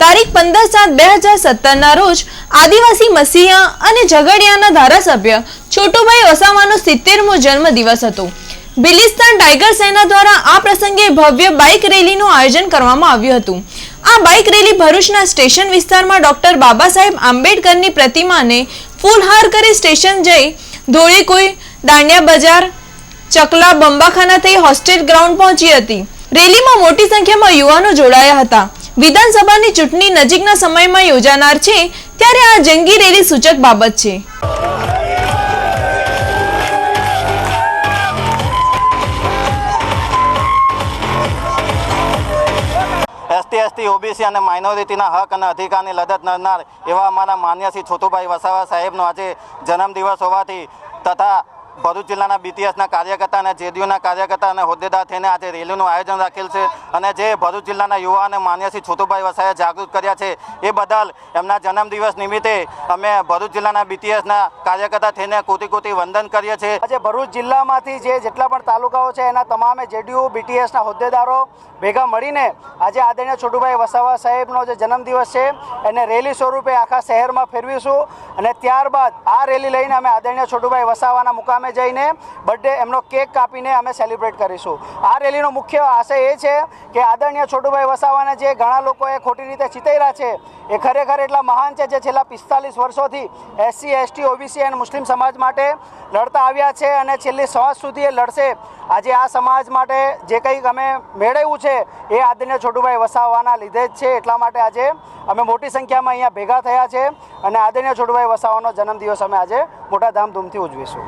તારીખ પંદર સાત બે હજાર સત્તરના રોજ આદિવાસી મસીહા અને ઝઘડિયાના ધારાસભ્ય છોટુભાઈ ઓસામાનો સિત્તેરમો જન્મદિવસ હતો. બિલિસ્તાન ટાઈગર સેના દ્વારા આ પ્રસંગે ભવ્ય બાઇક રેલીનું આયોજન કરવામાં આવ્યું હતું. આ બાઇક રેલી ભરૂચના સ્ટેશન વિસ્તારમાં ડોક્ટર બાબા સાહેબ આંબેડકરની પ્રતિમાને ફૂલહાર કરી સ્ટેશન જઈ ધોળીકુઈ, દાંડિયા બજાર, ચકલા બંબાખાના થઈ હોસ્ટેલ ગ્રાઉન્ડ પહોંચી હતી. રેલીમાં મોટી સંખ્યામાં યુવાનો જોડાયા હતા. વિધાનસભાની ચૂંટણી નજીકના સમયમાં યોજાનાર છે, ત્યારે આ જંગી રેલી સૂચક બાબત છે. એસટી એસટી, ઓબીસી અને માઇનોરિટીના હક અને અધિકારની લડત લડનાર એવા અમારા માન્ય શ્રી છોટુભાઈ વસાવા સાહેબનો આજે જન્મદિવસ હોવાથી તથા ભરૂચ જિલ્લાના બીટીએસના કાર્યકર્તા અને જેડીયુના કાર્યકર્તા અને હોદ્દેદાર થઈને આજે રેલીનું આયોજન રાખેલ છે અને જે ભરૂચ જિલ્લાના યુવા અને માન્ય શ્રી છોટુભાઈ વસાએ જાગૃત કર્યા છે, એ બદલ એમના જન્મદિવસ નિમિત્તે અમે ભરૂચ જિલ્લાના બીટીએસના કાર્યકર્તા થઈને કોટી કોટી વંદન કરીએ છીએ. આજે ભરૂચ જિલ્લામાંથી જે જેટલા પણ તાલુકાઓ છે, એના તમામે જેડીયુ બીટીએસના હોદ્દેદારો ભેગા મળીને આજે આદરણીય છોટુભાઈ વસાવા સાહેબનો જે જન્મદિવસ છે, એને રેલી સ્વરૂપે આખા શહેરમાં ફેરવીશું. અને ત્યારબાદ આ રેલી લઈને અમે આદરણીય છોટુભાઈ વસાવાના મુકામે જઈને બર્થડે એમનો કેક કાપીને અમે સેલિબ્રેટ કરીશું. આ રેલીનો મુખ્ય આશય એ છે કે આદરણીય છોટુભાઈ વસાવાને જે ઘણા લોકોએ ખોટી રીતે ચિતર્યા છે, એ ખરેખર એટલા મહાન છે જે છેલ્લા પિસ્તાલીસ વર્ષોથી એસસી એસટી ઓબીસી અને મુસ્લિમ સમાજ માટે લડતા આવ્યા છે અને છેલ્લી સમાજ સુધી એ લડશે. આજે આ સમાજ માટે જે કંઈક અમે મેળવ્યું છે, એ આદરણીય છોટુભાઈ વસાવાના લીધે જ છે. એટલા માટે આજે અમે મોટી સંખ્યામાં અહીંયા ભેગા થયા છે અને આદરણીય છોટુભાઈ અજય વસાવાનો જન્મદિવસ અમે આજે મોટા ધામધૂમથી ઉજવીશું.